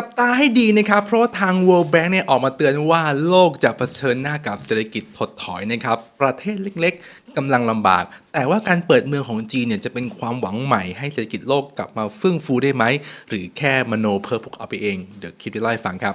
จับตาให้ดีนะครับ เพราะทาง World Bank เนี่ยออกมาเตือนว่าโลกจะเผชิญหน้ากับเศรษฐกิจถดถอยนะครับ ประเทศเล็กๆกำลังลำบาก แต่ว่าการเปิดเมืองของจีนเนี่ยจะเป็นความหวังใหม่ให้เศรษฐกิจโลกกลับมาเฟื่องฟูได้ไหม หรือแค่มโนเพ้อพวกเอาไปเอง เดี๋ยวคลิปจะเล่าให้ฟังครับ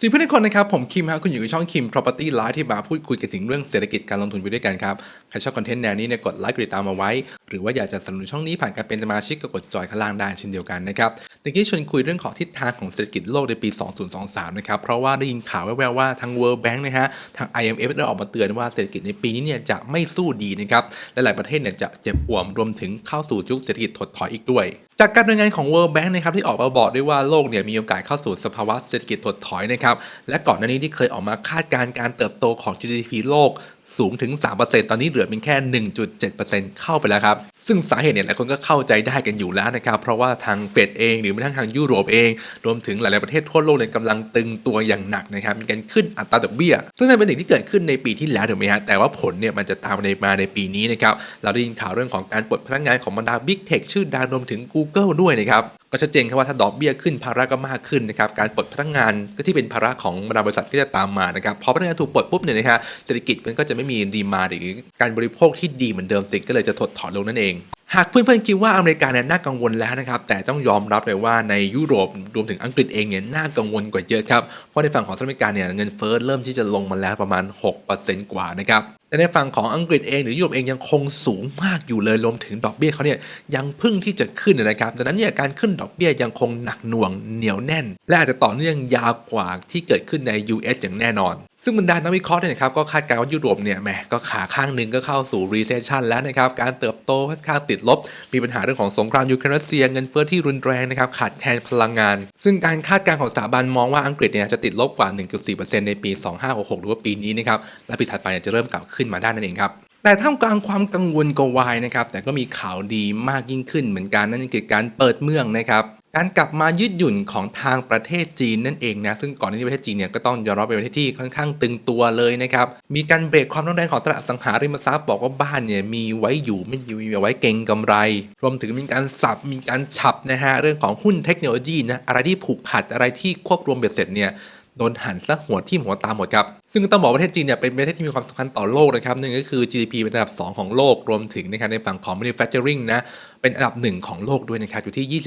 สวัสดีเพื่อนทุกคนนะครับ ผมคิมครับคุณอยู่ในช่องคิม Property Live ที่มาพูดคุยกันถึงเรื่องเศรษฐกิจการลงทุนไปด้วยกันครับ ใครชอบคอนเทนต์แนวนี้เนี่ยกดไลค์กดติดตามมาไว้ หรือว่าอยากจะสนับสนุนช่องนี้ผ่านการเป็นสมาชิกก็กดจอยข้างล่างได้เช่นเดียวกันนะครับเมื่อกี้ชวนคุยเรื่องของทิศทางของเศรษฐกิจโลกในปี 2023 นะครับ เพราะว่าได้ยินข่าวแว่วๆว่าทาง World Bank นะฮะทาง IMF ได้ออกมาเตือนว่าเศรษฐกิจในปีนี้เนี่ยจะไม่สู้ดีนะครับและหลายประเทศเนี่ยจะเจ็บป่วมรวมถึงเข้าสู่ยุคเศรษฐกิจถดถอยอีกด้วย จากการรายงานของ World Bank นะครับที่ออกมาบอกด้วยว่าโลกเนี่ยมีโอกาสเข้าสู่สภาวะเศรษฐกิจถดถอยนะครับและก่อนหน้านี้ที่เคยออกมาคาดการณ์การเติบโตของ GDP โลก สูงถึง 3%ตอนนี้เหลือเพียงแค่ 1.7%เข้าไปแล้วครับ ซึ่งสาเหตุเนี่ยหลายคนก็เข้าใจได้กันอยู่แล้วนะครับ เพราะว่าทางเฟดเองหรือแม้กระทั่งทางยุโรปเอง รวมถึงหลาย ๆ ประเทศทั่วโลกเนี่ยกำลังตึงตัวอย่างหนักนะครับ มีการขึ้นอัตราดอกเบี้ย ซึ่งนั่นเป็นสิ่งที่เกิดขึ้นในปีที่แล้วถูกไหมฮะ แต่ว่าผลเนี่ยมันจะตามในมาในปีนี้นะครับ เราได้ยินข่าวเรื่องของการปลดพนักงานของบรรดา Big Tech ชื่อดังรวมถึง Google ด้วยนะครับก็ชัดเจนครับว่าถ้าดอกเบี้ยขึ้นภาระก็มากขึ้นนะครับการปลดพนักงานก็ที่เป็นภาระของบรรดาบริษัทก็จะตามมานะครับพอพนักงานถูกปลดปุ๊บเนี่ยนะฮะเศรษฐกิจมันก็จะไม่มีดีมาหรือการบริโภคที่ดีเหมือนเดิมติดก็เลยจะถดถอนลงนั่นเอง หากเพื่อนๆคิดว่าอเมริกาเนี่ยน่ากังวลแล้วนะครับแต่ต้องยอมรับเลยว่าในยุโรปรวมถึงอังกฤษเองเนี่ยน่ากังวลกว่าเยอะครับเพราะในฝั่งของสหรัฐอเมริกาเนี่ยเงินเฟ้อเริ่มที่จะลงมาแล้วประมาณ 6%กว่านะครับแต่ในฝั่งของอังกฤษเองหรือยุโรปเองยังคงสูงมากอยู่เลยรวมถึงดอกเบี้ยเขาเนี่ยยังพึ่งที่จะขึ้นนะครับ ดังนั้นเนี่ยการขึ้นดอกเบี้ยยังคงหนักหน่วงเหนียวแน่น และอาจจะต่อเนื่องยาวกว่าที่เกิดขึ้นใน US อย่างแน่นอน ซึ่งบรรดานักวิเคราะห์เนี่ยนะครับก็คาดการณ์ว่ายุโรปเนี่ยแหมก็ขาข้างหนึ่งก็เข้าสู่ recession แล้วนะครับการเติบโตค่อนข้างติดลบ มีปัญหาเรื่องของสงครามยูเครนรัสเซียเงินเฟ้อที่รุนแรงนะครับขาดแคลนพลังงาน ซึ่งการคาดการณ์ของสถาบันมองว่าอังกฤษเนี่ยจะติดลบกว่า 1.4%ในปี 2566หรือว่าปีนี้นะครับและปีถัดไปเนี่ยจะเริ่มกลับขึ้นมาได้นั่นเองครับแต่ท่ามกลางความกังวลก็วายนะครับแต่ก็มีข่าวดีมากยิ่งขึ้นเหมือนกันนั่นคือการเปิดเมืองนะครับการกลับมายืดหยุ่นของทางประเทศจีนนั่นเองนะซึ่งก่อนหน้านี้ประเทศจีนเนี่ยก็ต้องยอมรับเป็นประเทศที่ค่อนข้างตึงตัวเลยนะครับมีการเบรกความร้อนแรงของตลาดสังหาริมทรัพย์บอกว่าบ้านเนี่ยมีไว้อยู่ไม่มีไว้เก่งกำไร รวมถึงมีการสับมีการฉับนะฮะเรื่องของหุ้นเทคโนโลยีนะอะไรที่ผูกขาดอะไรที่ควบรวมเบ็ดเสร็จเนี่ยโดนหันซะหัวที่หัวตามหมดครับซึ่งต้องบอกประเทศจีนเนี่ยเป็นประเทศที่มีความสำคัญต่อโลกนะครับหนึ่งก็คือ GDP เป็นอันดับ 2 ของโลกรวมถึงนะครับในฝั่งของ manufacturing นะเป็นอันดับหนึ่งของโลกด้วยนะครับอยู่ที่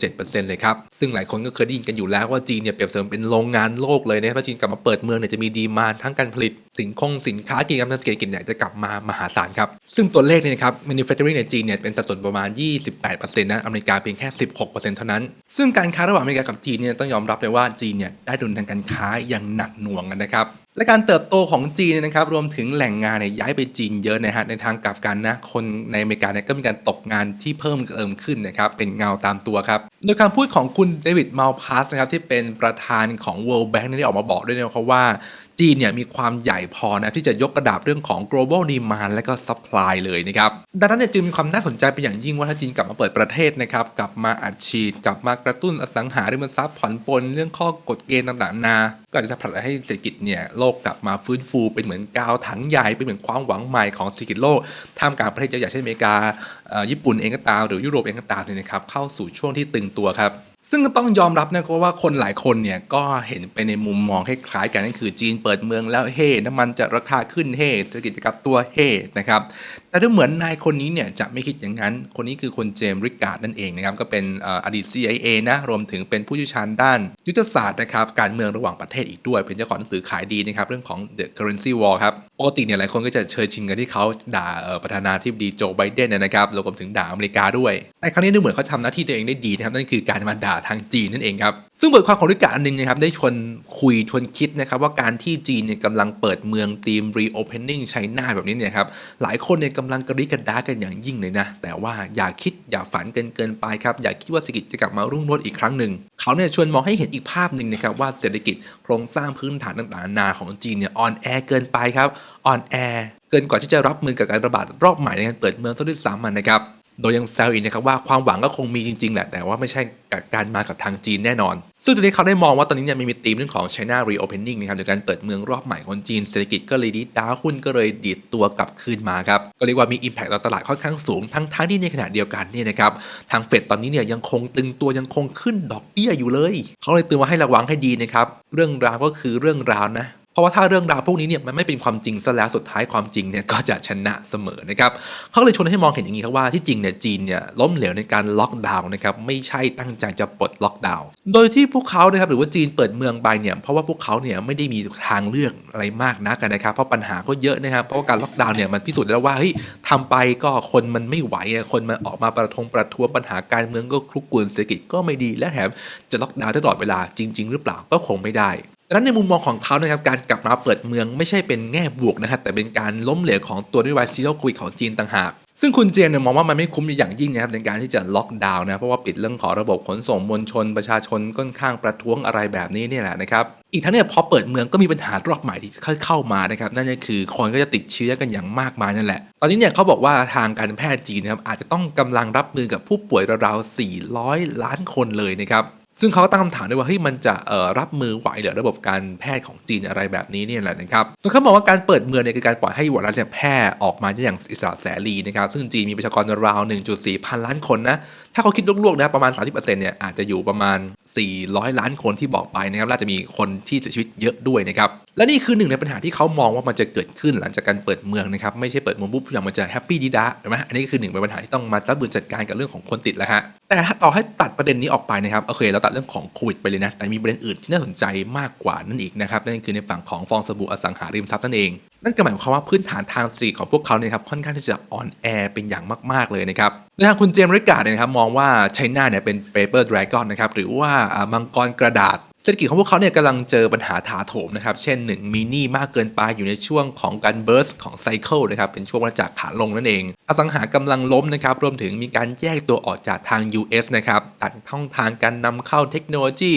28.7%เลยครับ ซึ่งหลายคนก็เคยได้ยินกันอยู่แล้วว่าจีนเนี่ยเปรียบเสมือนเป็นโรงงานโลกเลยนะครับว่าจีนกลับมาเปิดเมืองเนี่ยจะมีดีมาทั้งการผลิต สินคงสินค้ากิจกรรมทางเศรษฐกิจเนี่ยจะกลับมามหาศาลครับ ซึ่งตัวเลขเนี่ยนะครับ manufacturing ในจีนเนี่ยเป็นสัดส่วนประมาณ 28%นะอเมริกาเพียงแค่ 16%เท่านั้น ซึ่งการค้าระหว่างอเมริกากับจีนเนี่ยต้องยอมรับเลยว่าจีนเนี่ยได้ดุลทางการค้าอย่างหนักหน่วงนะครับ และการเติบโตของจีนเนยนะครับ รวมถึงแหล่งงานเนี่ยย้ายไปจีนเยอะนะฮะในทางกลับกันนะคนในอเมริกาเนี่ยก็มีการตกงานที่เพิ่มเติมขึ้นนะครับเป็นเงาตามตัวครับโดยคำพูดของคุณเดวิดมาลพาสนะครับที่เป็นประธานของ World Bank ได้ออกมาบอกด้วยนะครับว่า จีนเนี่ยมีความใหญ่พอนะที่จะยกระดับเรื่องของ global demand และก็ supply เลยนะครับ ดังนั้นเนี่ยจึงมีความน่าสนใจเป็นอย่างยิ่งว่าถ้าจีนกลับมาเปิดประเทศนะครับ กลับมาอัดฉีด กลับมากระตุ้นอสังหาริมทรัพย์ผ่อนปลนเรื่องข้อกฎเกณฑ์ต่างๆนานาก็จะผลักให้เศรษฐกิจเนี่ยโลกกลับมาฟื้นฟูเป็นเหมือนกาวถังใหญ่เป็นเหมือนความหวังใหม่ของเศรษฐกิจโลกท่ามกลางประเทศใหญ่ๆเช่นอเมริกาญี่ปุ่นเองก็ตามหรือยุโรปเองก็ตามเนี่ยนะครับเข้าสู่ช่วงที่ตึงตัวครับ ซึ่งก็ต้องยอมรับนะครับว่าคนหลายคนเนี่ยก็เห็นไปในมุมมองคล้ายๆกันนั่นคือจีนเปิดเมืองแล้วเฮ่น้ำมันจะราคาขึ้นเฮ่เศรษฐกิจจะกลับตัวเฮ่นะครับ แต่ดูเหมือนนายคนนี้เนี่ยจะไม่คิดอย่างนั้น คนนี้คือคนเจมส์ริกการ์ดนั่นเองนะครับ ก็เป็นอดีต CIA นะ รวมถึงเป็นผู้เชี่ยวชาญด้านยุทธศาสตร์นะครับ การเมืองระหว่างประเทศอีกด้วย เป็นเจ้าของหนังสือขายดีนะครับ เรื่องของ The Currency War ครับ ปกติเนี่ยหลายคนก็จะเชยชินกันที่เขาด่าประธานาธิบดีโจไบเดนนะครับรวมถึงด่าอเมริกาด้วย แต่ครั้งนี้ดูเหมือนเขาทำหน้าที่ตัวเองได้ดีนะครับ นั่นคือการมาด่าทางจีนนั่นเองครับ ซึ่งบทความของริกาอันนึงนะครับได้ชวนคุยชวนคิดนะครับว่าการที่จีนเนี่ยกำลังเปิดเมืองทีม reopening China แบบนี้เนี่ยครับหลายคนเนี่ยกำำลังกระดิกระดากันอย่างยิ่งเลยนะ แต่ว่าอย่าคิดอย่าฝันเกินเกินไปครับ อย่าคิดว่าเศรษฐกิจจะกลับมารุ่งโรจน์อีกครั้งหนึ่ง เขาเนี่ยชวนมองให้เห็นอีกภาพหนึ่งนะครับว่าเศรษฐกิจโครงสร้างพื้นฐานต่างๆนานาของจีนเนี่ยอ่อนแอเกินไปครับอ่อนแอเกินกว่าที่จะรับมือกับการระบาดรอบใหม่ในการเปิดเมืองซะด้วยซ้ำมันนะครับ โดยยังแซวอีกนะครับว่าความหวังก็คงมีจริง ๆ แหละ แต่ว่าไม่ใช่การมากับทางจีนแน่นอน ซึ่งตอนนี้เขาได้มองว่าตอนนี้เนี่ยมีธีมเรื่องของ China Reopening นะครับโดยการเปิดเมืองรอบใหม่ของจีนเศรษฐกิจก็เลยดีดดาวหุ้นก็เลยดีดตัวกลับคืนมาครับ ก็เรียกว่ามี Impact ต่อตลาดค่อนข้างสูงทั้งทั้งที่ในขณะเดียวกันเนี่ยนะครับทางเฟดตอนนี้เนี่ยยังคงตึงตัวยังคงขึ้นดอกเบี้ยอยู่เลย เขาเลยเตือนว่าให้ระวังให้ดีนะครับเรื่องราวก็คือเรื่องราวนะ เพราะว่าถ้าเรื่องราวพวกนี้เนี่ยมันไม่เป็นความจริงซะแล้วสุดท้ายความจริงเนี่ยก็จะชนะเสมอนะครับเขาเลยชวนให้มองเห็นอย่างนี้ครับว่าที่จริงเนี่ยจีนเนี่ยล้มเหลวในการล็อกดาวน์นะครับไม่ใช่ตั้งใจจะปลดล็อกดาวน์โดยที่พวกเขานะครับหรือว่าจีนเปิดเมืองไปเนี่ยเพราะว่าพวกเขาเนี่ยไม่ได้มีทางเลือกอะไรมากนักนะครับ เพราะปัญหาก็เยอะนะครับเพราะว่าการล็อกดาวน์เนี่ยมันพิสูจน์ได้แล้วว่าเฮ้ยทำไปก็คนมันไม่ไหวคนมันออกมาประทงประท้วงปัญหาการเมืองก็คลุกกลุ่นเศรษฐกิจก็ไม่ดีและแถมจะล็อกดาวน์ตลอดเวลาจริง ๆ หรือเปล่าก็คงไม่ได้ ดังนั้นในมุมมองของเขานะครับการกลับมาเปิดเมืองไม่ใช่เป็นแง่บวกนะครับแต่เป็นการล้มเหลวของตัวนโยบายซีโร่โควิดของจีนต่างหากซึ่งคุณเจมเนี่ยมองว่ามันไม่คุ้มอย่างยิ่งนะครับในการที่จะล็อกดาวน์นะเพราะว่าปิดเรื่องของระบบขนส่งมวลชน ประชาชนค่อนข้างประท้วงอะไรแบบนี้เนี่ยแหละนะครับอีกทั้งเนี่ยพอเปิดเมืองก็มีปัญหารอบใหม่ที่เข้ามานะครับนั่นก็คือคนก็จะติดเชื้อกันอย่างมากมายนั่นแหละ ตอนนี้เนี่ยเขาบอกว่าทางการแพทย์จีนนะครับอาจจะต้องกำลังรับมือกับผู้ป่วยราวๆ400 ล้านคนเลยนะครับ ซึ่งเขาก็ตั้งคำถามด้วยว่าเฮ้ยมันจะรับมือไหวเหรือระบบการแพทย์ของจีนอะไรแบบนี้เนี่ยแหละนะครับโดยเขาบอกว่าการเปิดเมืองเนี่ยคือการปล่อยให้ไวรัสเนี่ยแพร่ออกมาได้อย่างอิสระเสรีนะครับซึ่งจีนมีประชากรราว 1.4 พันล้านคนนะถ้าเขาคิดลวกๆนะประมาณ 30%เนี่ยอาจจะอยู่ประมาณ 400 ล้านคนที่บอกไปนะครับน่าจะมีคนที่เสียชีวิตเยอะด้วยนะครับ และนี่คือหนึ่งในปัญหาที่เขามองว่ามันจะเกิดขึ้นหลังจากการเปิดเมืองนะครับไม่ใช่เปิดเมืองปุ๊บอย่างมันจะแฮปปี้ดีดาใช่ไหมอันนี้คือหนึ่งในปัญหาที่ต้องมารับมือจัดการกับเรื่องของคนติดแล้วฮะแต่ถ้าต่อให้ตัดประเด็นนี้ออกไปนะครับโอเคเราตัดเรื่องของโควิดไปเลยนะแต่มีประเด็นอื่นที่น่าสนใจมากกว่านั่นอีกนะครับนั่นคือในฝั่งของฟองสบู่อสังหาริมทรัพย์นั่นเองนั่นก็หมายความว่าพื้นฐานทางเศรษฐกิจของพวกเขาเนี่ยครับค่อนข้างที่จะอ่อนแอเป็นอย่างมาก ๆ เลยนะครับโดยทางคุณเจมส์ริกาดเนี่ยครับมองว่าไชน่าเนี่ยเป็น paper dragon นะครับหรือว่ามังกรกระดาษ เศรษฐกิจของพวกเขาเนี่ยกำลังเจอปัญหาถาโถมนะครับ เช่นหนึ่งมีหนี้มากเกินไปอยู่ในช่วงของการเบิร์สของไซเคิลนะครับ เป็นช่วงมาจากขาลงนั่นเอง อสังหากำลังล้มนะครับ รวมถึงมีการแยกตัวออกจากทาง US นะครับ ตัดช่องทางการนำเข้าเทคโนโลยี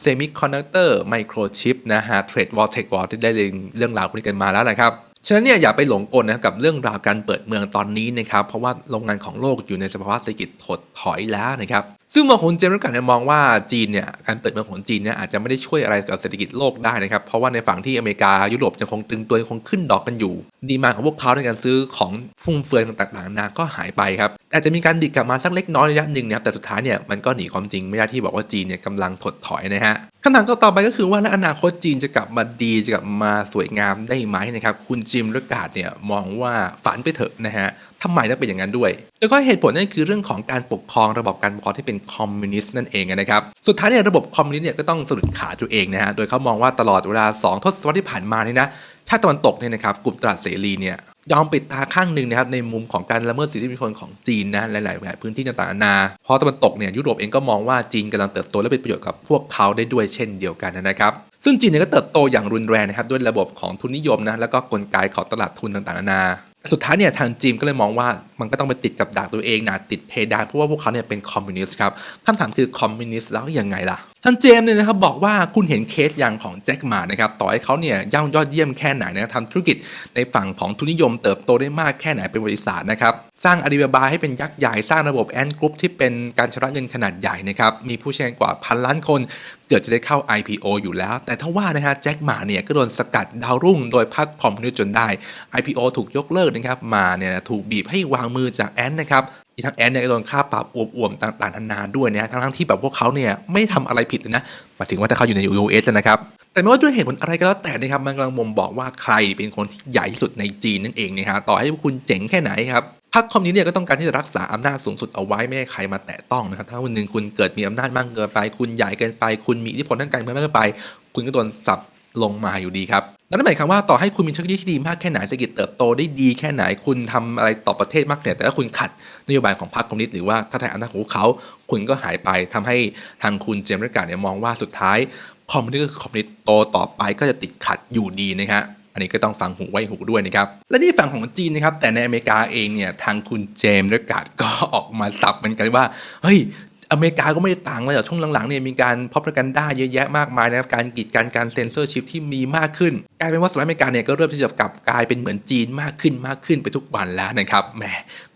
เซมิคอนดักเตอร์ไมโครชิปนะฮะเทรดวอลเทควอลที่ได้เรื่องราวพวกนี้กันมาแล้วนะครับฉะนั้นเนี่ยอย่าไปหลงกลนะครับกับเรื่องราวการเปิดเมืองตอนนี้นะครับเพราะว่าโรงงานของโลกอยู่ในสภาวะเศรษฐกิจถดถอยแล้วนะครับซึ่งมองของคุณเจมส์กันมองว่าจีนเนี่ยการเปิดเมืองของจีนเนี่ยอาจจะไม่ได้ช่วยอะไรกับเศรษฐกิจโลกได้นะครับ เพราะว่าในฝั่งที่อเมริกายุโรปยังคงตึงตัวยังคงขึ้นดอกกันอยู่ ดีมาของพวกเขาในการซื้อของฟุ่มเฟือยต่างๆนานาก็หายไปครับอาจจะมีการดิดกลับมาสักเล็กน้อยระยะหนึ่งนะครับแต่สุดท้ายเนี่ยมันก็หนีความจริงไม่ได้ที่บอกว่าจีนเนี่ยกำลังถดถอยนะฮะคำถามต่อไปก็คือว่าแล้วอนาคตจีนจะกลับมาดีจะกลับมาสวยงามได้ไหมนะครับคุณจิมรกาดเนี่ยมองว่าฝันไปเถอะนะฮะทำไมต้องเป็นอย่างนั้นด้วย แล้วก็เหตุผลนั่นคือเรื่องของการปกครองระบบการปกครองที่เป็นคอมมิวนิสต์นั่นเองนะครับ สุดท้ายเนี่ยระบบคอมมิวนิสต์เนี่ยก็ต้องสะดุดขาตัวเองนะฮะ โดยเขามองว่าตลอดเวลาสองทศวรรษที่ผ่านมานี่นะ ชาติตะวันตกเนี่ยนะครับกลุ่มตลาดเสรีเนี่ยยอมปิดตาข้างหนึ่งนะครับในมุมของการละเมิดสิทธิมนุษยชนของจีนนะหลายๆพื้นที่ต่างๆนานาเพราะตะวันตกเนี่ยยุโรปเองก็มองว่าจีนกำลังเติบโตและเป็นประโยชน์กับพวกเขาได้ด้วยเช่นเดียวกันนะครับซึ่งจีนเนี่ยก็เติบโตอย่างรุนแรงนะครับด้วยระบบของทุนนิยมนะแล้วก็กลไกของตลาดทุนต่างๆนานา สุดท้ายเนี่ยทางจีนก็เลยมองว่ามันก็ต้องไปติดกับดักตัวเองนะติดเพดานเพราะว่าพวกเขาเนี่ยเป็นคอมมิวนิสต์ครับคำถามคือคอมมิวนิสต์แล้วยังไงล่ะ ท่านเจมส์เนี่ยนะครับบอกว่าคุณเห็นเคสอย่างของแจ็คหมานะครับต่อให้เขาเนี่ยย่างยอดเยี่ยมแค่ไหนนะครับทำธุรกิจในฝั่งของทุนนิยมเติบโตได้มากแค่ไหนเป็นบริษัทนะครับสร้างอาลีบาบาให้เป็นยักษ์ใหญ่สร้างระบบแอนกรุ๊ปที่เป็นการชำระเงินขนาดใหญ่นะครับมีผู้ใช้งานกว่าพันล้านคน เกือบจะได้เข้า IPO อยู่แล้ว แต่ถ้าว่านะฮะแจ็คหมาเนี่ยก็โดนสกัดดาวรุ่งโดยพรรคคอมมิวนิสต์จนได้ IPO ถูกยกเลิกนะครับมาเนี่ยถูกบีบให้วางมือจากแอนนะครับ อีทั้งแอนเนี่ยก็โดนค่าปรับอวมๆต่างๆนานาด้วยนะฮะทั้งๆที่แบบพวกเขาเนี่ยไม่ทำอะไรผิดเลยนะมาถึงว่าถ้าเขาอยู่ใน US นะครับแต่ไม่ว่าด้วยเหตุผลอะไรก็แล้วแต่นะครับมันกำลังบ่งบอกว่าใครเป็นคนที่ใหญ่ที่สุดในจีนนั่นเองนะครับต่อให้คุณเจ๋งแค่ไหนครับพรรคคอมมิวนิสต์เนี่ยก็ต้องการที่จะรักษาอำนาจสูงสุดเอาไว้ไม่ให้ใครมาแตะต้องนะครับถ้าวันหนึ่งคุณเกิดมีอำนาจมากเกินไป คุณใหญ่เกินไป คุณมีอิทธิพลทางการเมืองมากเกินไป คุณก็โดนสับลงมาอยู่ดีครับ นั่นหมายความว่าต่อให้คุณมีเทคโนโลยีที่ดีมากแค่ไหนเศรษฐกิจเติบโตได้ดีแค่ไหนคุณทำอะไรต่อประเทศมากเนี่ยแต่ถ้าคุณขัดนโยบายของพรรคคอมมิวนิสต์หรือว่าถ้าแทนอำนาจของเขา คุณก็หายไปทำให้ทางคุณเจมส์รกาดเนี่ยมองว่าสุดท้ายคอมมิวนิสต์คือคอมมิวนิสต์โตต่อไปก็จะติดขัดอยู่ดีนะฮะอันนี้ก็ต้องฟังหูไว้หูด้วยนะครับ และนี่ฝั่งของจีนนะครับ แต่ในอเมริกาเองเนี่ย ทางคุณเจมส์เรกาดก็ออกมาสับเหมือนกันว่า เฮ้ย อเมริกาก็ไม่ได้ต่างเลยจากช่วงหลังๆเนี่ยมีการพ r o p a g a n d a เยอะแยะมากมายนะครับการกีดกันการเซ็นเซอร์ชิพที่มีมากขึ้นกลายเป็นว่าสหรัฐอเมริกาเนี่ยก็เริ่มที่จะกลับกลายเป็นเหมือนจีนมากขึ้นมากขึ้นไปทุกวันแล้วนะครับแหม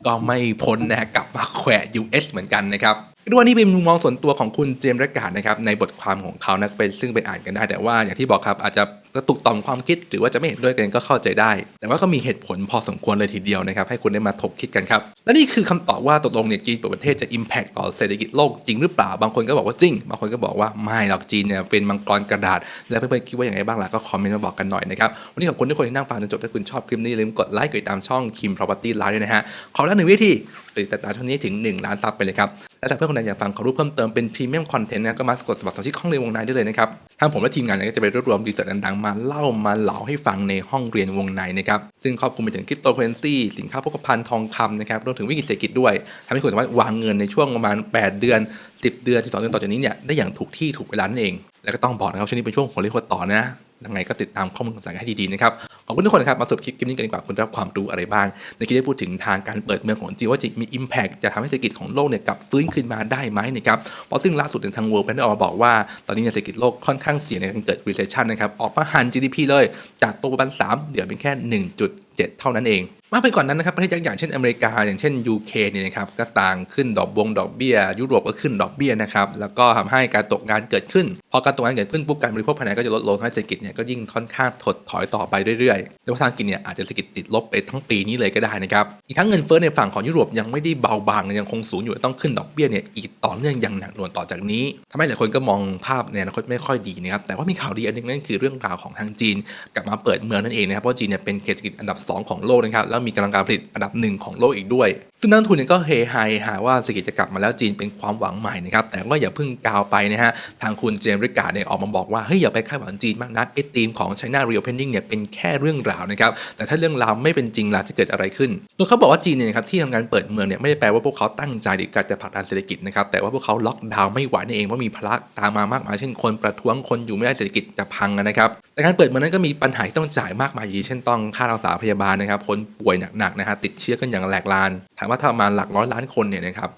ก็ไม่พ้นนะกลับมาแขวะ US เหมือนกันนะครับด้วยนี่เป็นมุมมองส่วนตัวของคุณเจมส์เรกาดนะครับในบทความของเขานะเป็นซึ่งไปอ่านกันได้แต่ว่าอย่างที่บอกครับอาจจะ กระตุกต่อมความคิดหรือว่าจะไม่เห็นด้วยกันก็เข้าใจได้ แต่ว่าก็มีเหตุผลพอสมควรเลยทีเดียวนะครับ ให้คุณได้มาถกคิดกันครับ และนี่คือคำตอบว่าตกลงเนี่ยจีนเปิดประเทศจะ Impact ต่อเศรษฐกิจโลกจริงหรือเปล่า บางคนก็บอกว่าจริง บางคนก็บอกว่าไม่หรอกจีนเนี่ยเป็นมังกรกระดาษ แล้วเพื่อนๆคิดว่าอย่างไรบ้างล่ะก็คอมเมนต์มาบอกกันหน่อยนะครับวันนี้ขอบคุณทุกคนที่นั่งฟังจนจบถ้าคุณชอบคลิปนี้อย่าลืมกดไลค์กดติดตามช่อง Kim Property Live ด้วยนะฮะขอละหนึ่งวิธีติดตามช่องนี้ถึง 1 ล้านซับไปเลยครับ และถ้าเพื่อนคนไหนอยากฟังขอรูปเพิ่มเติมเป็นพรีเมียมคอนเทนต์นะก็มากดสมัครสมาชิกห้องเรียนวงในได้เลยนะครับทางผมและทีมงานเนี่ยก็จะไปรวบรวมรีเสิร์ชดังๆมาเล่ามาเหลาให้ฟังในห้องเรียนวงในนะครับซึ่งครอบคลุมไปถึงคริปโตเคอเรนซีสินค้าโภคภัณฑ์ทองคำนะครับรวมถึงวิกฤตเศรษฐกิจด้วยทำให้คุณสามารถวางเงินในช่วงประมาณ 8 เดือน 10 เดือน12เดือนต่อจากนี้เนี่ยได้อย่างถูกที่ถูกเวลานั่นเอง แล้วก็ต้องบอกนะครับช่วงนี้เป็นช่วงหัวเรียวต่อนะ ยังไงก็ติดตามข้อมูลข่าวสารให้ดีๆนะครับขอบคุณทุกคนครับมาสรุปคลิปคลิปนี้กันดีกว่าคุณได้รับความรู้อะไรบ้าง ในคลิปได้พูดถึงทางการเปิดเมืองของจีนว่าจะมี Impact จะทำให้เศรษฐกิจของโลกเนี่ยกลับฟื้นขึ้นมาได้ไหมนะครับเพราะซึ่งล่าสุดทาง World Bank ได้ออกมาบอกว่า ตอนนี้เศรษฐกิจโลกค่อนข้างเสี่ยงในการเกิด recession นะครับออกมาหัน GDP เลยจากตัวประมาณ3เดี๋ยวเป็นแค่ 1.7 เท่านั้นเอง มากไปกว่านนั้นนะครับประเทศยักษ์อย่างเช่นอเมริกา อย่างเช่น UK เนี่ยนะครับก็ต่างขึ้นดอกบงดอกเบี้ย ยุโรปก็ขึ้นดอกเบี้ยนะครับแล้วก็ทำให้การตกงานเกิดขึ้น พอการตกงานเกิดขึ้นปุ๊บการบริโภคภายในก็จะลดลงทำให้เศรษฐกิจเนี่ยก็ยิ่งค่อนข้างถดถอยต่อไปเรื่อยๆแต่ว่าทางกินเนี่ยอาจจะเศรษฐกิจติดลบไปทั้งปีนี้เลยก็ได้นะครับอีกทั้งเงินเฟ้อในฝั่งของยุโรปยังไม่ได้เบาบางยังคงสูงอยู่ต้องขึ้นดอกเบี้ยเนี่ยอีกต่อเนื่องอย่างหนักหน่วงต่อจากนี้ทำให้หลายคนก็มองภาพในอนาคตไม่ค่อยดีนะครับแต่ว่ามีข่าวดีอันนึงนั่นคือเรื่องราวของทางจีน กลับมาเปิดเมืองนั่นเองนะครับเพราะจีนเนี่ยเป็นเขตเศรษฐกิจอันดับ 2 ของโลกนะครับมีกำลังการผลิตอันดับหนึ่งของโลกอีกด้วย ซึ่งนักทุนเนี่ยก็เฮไฮหาว่าเศรษฐกิจจะกลับมาแล้วจีนเป็นความหวังใหม่นะครับแต่ว่าอย่าเพิ่งกาวไปนะฮะทางคุณเจมส์ริกาเนี่ยออกมาบอกว่าเฮ้ยอย่าไปคาดหวังจีนมากนักไอ้ธีมของ China Reopening เนี่ยเป็นแค่เรื่องราวนะครับแต่ถ้าเรื่องราวไม่เป็นจริงล่ะจะเกิดอะไรขึ้นโดยเขาบอกว่าจีนเนี่ยครับที่ทำการเปิดเมืองเนี่ยไม่ได้แปลว่าพวกเขาตั้งใจหรือการจะผลักดันเศรษฐกิจนะครับแต่ว่าพวกเขาล็อกดาวน์ไม่ไหวนั่นเองเพราะมีภาระตามมามากมายเช่นคนประท้วงคนอยู่ไม่ได้เศรษฐกิจจะพังนะครับแต่การเปิดเมืองนั้นก็มีปัญหาที่ต้องจ่ายมากมายอย่างเช่นต้องค่ารักษาพยาบาลนะครับคนป่วยวยหนักๆนะฮะติดเชื้อกันอย่างแหลกลานถามว่าถ้าประมาณหลักร้อยล้านคนเนี่ยนะครับ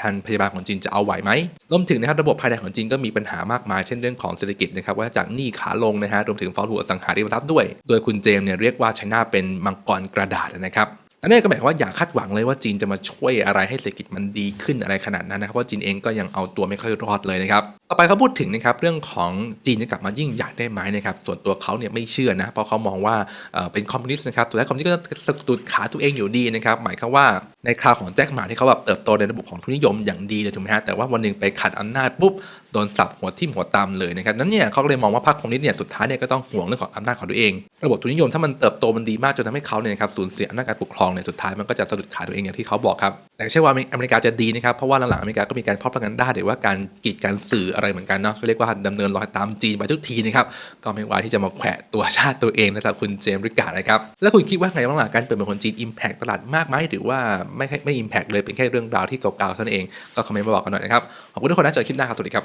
ทันพยาบาลของจีนจะเอาไหวไหมรวมถึงนะครับระบบภายในของจีนก็มีปัญหามากมายเช่นเรื่องของเศรษฐกิจนะครับว่าจากหนี้ขาลงนะฮะรวมถึงฟอลหัวสังหาริมทรัพย์ด้วย โดยคุณเจมส์เนี่ยเรียกว่าไชน่าเป็นมังกรกระดาษนะครับอันนี้ก็หมายความว่าอย่าคาดหวังเลยว่าจีนจะมาช่วยอะไรให้เศรษฐกิจมันดีขึ้นอะไรขนาดนั้นนะครับเพราะจีนเองก็ยังเอาตัวไม่ค่อยรอดเลยนะครับ ต่อไปเขาพูดถึงนะครับเรื่องของจีนจะกลับมายิ่งใหญ่ได้ไหมนะครับส่วนตัวเขาเนี่ยไม่เชื่อนะเพราะเขามองว่าเเป็นคอมมิวนิสต์นะครับสุดท้ายคอมมิวนิสต์ก็สะดุดขาตัวเองอยู่ดีนะครับหมายความว่าในคราวของแจ็คหมาที่เขาแบบเติบโตในระบบของทุนนิยมอย่างดีเลยถูกไหมฮะแต่ว่าวันหนึ่งไปขัดอำนาจปุ๊บโดนสับหัวทิ่มหัวตามเลยนะครับนั้นเนี่ยเขาเลยมองว่าพรรคคอมมิวนิสต์เนี่ยสุดท้ายเนี่ยก็ต้องห่วงเรื่องของอำนาจของตัวเอง ระบบทุนนิยมถ้ามันเติบโตมันดีมากจนทำให้เขาเนี่ยนะครับสูญเสียอำนาจการปกครองเนี่ยสุดท้ายมันก็จะสะดุดขาตัวเองอย่างที่เขาบอกครับแต่ไม่ใช่ว่าอเมริกาจะดีนะครับเพราะว่าหลังๆอเมริกาก็มีการพรอพกันด้หรือว่าการกีดการสื่ออะไรเหมือนกันเนาะก็เรียกว่าดำเนินรอยตามจีนไปทุกทีนะครับก็ไม่วาที่จะมาแขวะตัวชาติตัวเองนะครับคุณเจมส์ริกานะครับแล้วคุณคิดว่าไงบ้างล่ะการเปิดเมืองของจีนอิมแพกตลาดมากไหมหรือว่าไม่ไม่อิมแพกเลยเป็นแค่เรื่องราวที่เก่าๆเท่านั้นเองก็คอมเมนต์มาบอกกันหน่อยนะครับขอบคุณทุกคนนะเจอคลิปหน้าครับสวัสดีครับ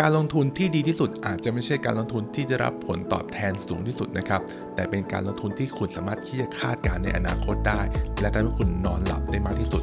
การลงทุนที่ดีที่สุดอาจจะไม่ใช่การลงทุนที่จะรับผลตอบแทนสูงที่สุดนะครับ แต่เป็นการลงทุนที่คุณสามารถที่จะคาดการณ์ในอนาคตได้ และทำให้คุณนอนหลับได้มากที่สุด